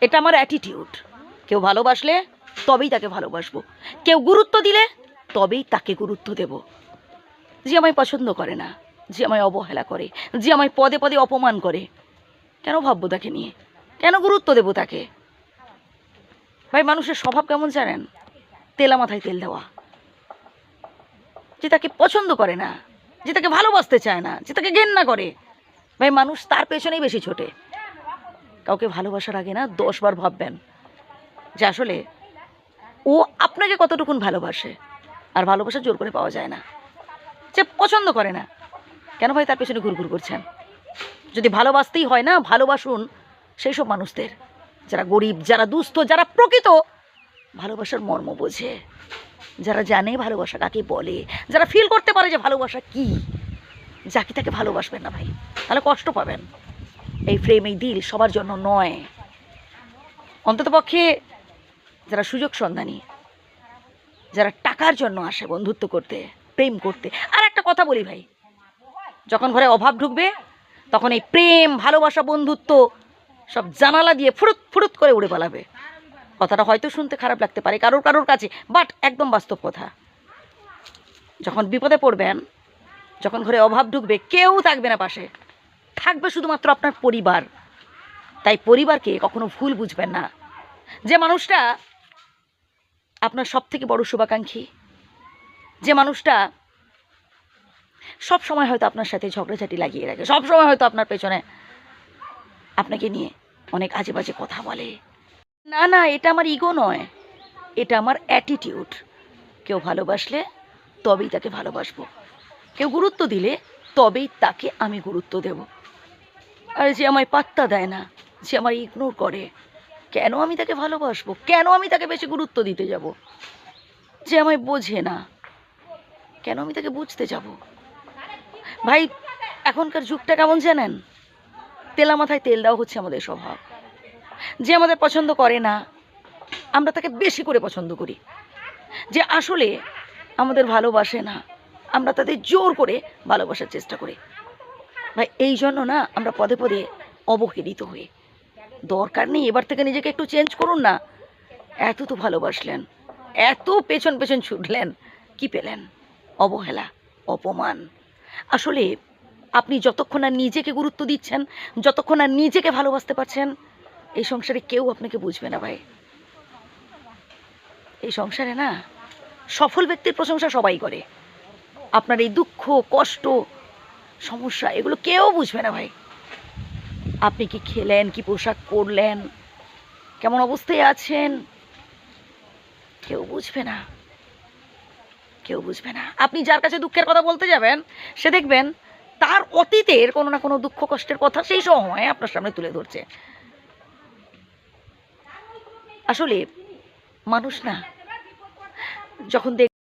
এটা আমার অ্যাটিটিউড কেউ ভালোবাসলে তবেই তাকে ভালোবাসবো। কেউ গুরুত্ব দিলে তবেই তাকে গুরুত্ব দেব। যে আমায় পছন্দ করে না, যে আমায় অবহেলা করে, যে আমায় পদে পদে অপমান করে, কেন ভাববো তাকে নিয়ে? কেন গুরুত্ব দেবো তাকে? ভাই, মানুষের স্বভাব কেমন জানেন? তেলা মাথায় তেল দেওয়া। যে তাকে পছন্দ করে না, যে তাকে ভালোবাসতে চায় না, যে তাকে ঘেন্না করে। ভাই, মানুষ তার পেছনেই বেশি ছোটে। কাউকে ভালোবাসার আগে না দশবার ভাববেন যে আসলে ও আপনাকে কতটুকুন ভালোবাসে। আর ভালোবাসা জোর করে পাওয়া যায় না। যে পছন্দ করে না। কেন ভাই তার পেছনে ঘুরঘুর করছেন? যদি ভালোবাসতেই হয় না, ভালোবাসুন সেই সব মানুষদের। যারা গরিব, যারা দুস্থ, যারা প্রকৃত ভালোবাসার মর্ম বোঝে। যারা জানে ভালোবাসা কাকে বলে, যারা ফিল করতে পারে যে ভালোবাসা কি, যাকে তাকে ভালোবাসবেন না ভাই, তাহলে কষ্ট পাবেন। এই ফ্রেম এই দিল সবার জন্য নয়। অন্ততপক্ষে যারা সুযোগ সন্ধানী, যারা টাকার জন্য আসে বন্ধুত্ব করতে, প্রেম করতে। আর একটা কথা বলি ভাই, যখন ঘরে অভাব ঢুকবে, তখন এই প্রেম, ভালোবাসা, বন্ধুত্ব সব জানালা দিয়ে ফুরুত ফুরুত করে উড়ে পালাবে। কথাটা হয়তো শুনতে খারাপ লাগতে পারে কারোর কারোর কাছে বাট একদম বাস্তব কথা। যখন বিপদে পড়বেন, যখন ঘরে অভাব ঢুকবে, কেউ থাকবে না পাশে। থাকবে শুধুমাত্র আপনার পরিবার। তাই পরিবারকে কখনো ভুল বুঝবেন না। যে মানুষটা আপনার সব থেকে বড় শুভাকাঙ্ক্ষী, যে মানুষটা সব সময় হয়তো আপনার সাথে ঝগড়াঝাটি লাগিয়ে রাখে, সব সময় হয়তো আপনার পেছনে আপনাকে নিয়ে অনেক আজে বাজে কথা বলে। না না, এটা আমার ইগো নয়, এটা আমার অ্যাটিটিউড কেউ ভালোবাসলে তবেই তাকে ভালোবাসবো। কেউ গুরুত্ব দিলে তবেই তাকে আমি গুরুত্ব দেব। আর যে আমায় পাত্তা দেয় না, যে আমায় ইগনোর করে, কেন আমি তাকে ভালোবাসবো? কেন আমি তাকে বেশি গুরুত্ব দিতে যাব? যে আমায় বোঝে না, কেন আমি তাকে বুঝতে যাব? ভাই, এখনকার যুগটা কেমন জানেন? তেলা মাথায় তেল দেওয়া হচ্ছে আমাদের স্বভাব। যে আমাদের পছন্দ করে না, আমরা তাকে বেশি করে পছন্দ করি। যে আসলে আমাদের ভালোবাসে না, আমরা তাদের জোর করে ভালোবাসার চেষ্টা করি। ভাই এই জন্য না আমরা পদে পদে অবহেলিত হই। দরকার নেই, এবার থেকে নিজেকে একটু চেঞ্জ করুন না। এত তো ভালোবাসলেন, এত পেছন পেছন ছুটলেন, কি পেলেন? অবহেলা, অপমান। আসলে আপনি যতক্ষণ না নিজেকে গুরুত্ব দিচ্ছেন, যতক্ষণ না নিজেকে ভালোবাসতে পারছেন, এই সংসারে কেউ আপনাকে বুঝবে না ভাই। এই সংসারে না সফল ব্যক্তির প্রশংসা সবাই করে। আপনার এই দুঃখ, কষ্ট সমস্যা, এগুলো কেউ বুঝবে না ভাই। আপনি কি খেলেন, কি পোশাক পরলেন, কেমন অবস্থায় আছেন, কেউ বুঝবে না। কেউ বুঝবে না। আপনি যার কাছে দুঃখের কথা বলতে যাবেন, সে দেখবেন তার অতীতের কোনো না কোনো দুঃখ কষ্টের কথা সেই সময় আপনার সামনে তুলে ধরছে। আসলে মানুষ না, যখন দেখ